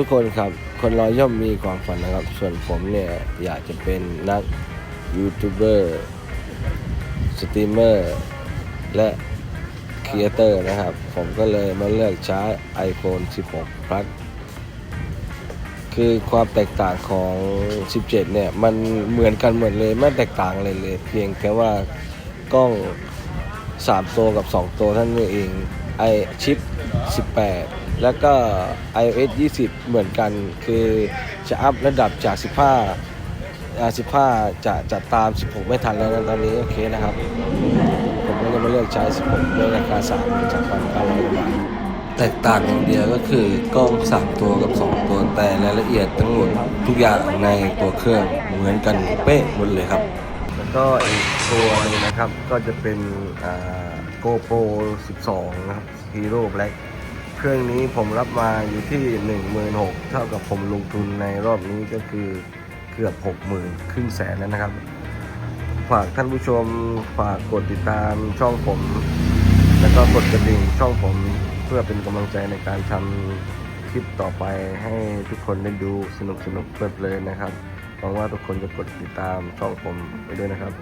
ทุกคนครับคนเราย่อมมีความฝันนะครับ ส่วนผมเนี่ยอยากจะเป็นนักยูทูบเบอร์สตรีมเมอร์และครีเอเตอร์นะครับ ผมก็เลยมาเลือกใช้ iPhone 16 Plus คือความแตกต่างของ 17 เนี่ย มันเหมือนกันหมดเลยไม่แตกต่างเลยเลย เพียงแค่ว่ากล้อง 3 ตัวกับ 2 ตัวท่านนเองไอชิป 18 แล้วก็ iOS 20 เหมือนกัน คือจะอัพระดับจาก 15 15 จะจะตาม 16 ไม่ทันแล้วนะตอนนี้ โอเคนะครับ ผมก็เลยมาเลือกใช้ 16 ด้วยราคา3จากพันเก้าร้อยบาทแตกต่างอย่างเดียวก็คือกล้อง 3 ตัวกับ 2 ตัวแต่รายละเอียดทั้งหมดทุกอย่างในตัวเครื่องเหมือนกันเป๊ะหมดเลยครับ แล้วก็อีกตัวนึงนะครับก็จะเป็น GoPro 12 นะครับ Hero Black เครื่องนี้ผมรับมาอยู่ที่ 16,000เท่ากับผมลงทุนในรอบนี้ก็คือเกือบ 60,000 ครึ่งแสนแล้วนะครับ ฝากท่านผู้ชมฝากกดติดตามช่องผม แล้วก็กดกระดิ่งช่องผมเพื่อเป็นกำลังใจในการทำคลิปต่อไปให้ทุกคนได้ดูสนุกสนุกเพลิดเพลินนะครับหวังว่าทุกคนจะกดติดตามช่องผมไปด้วยนะครับ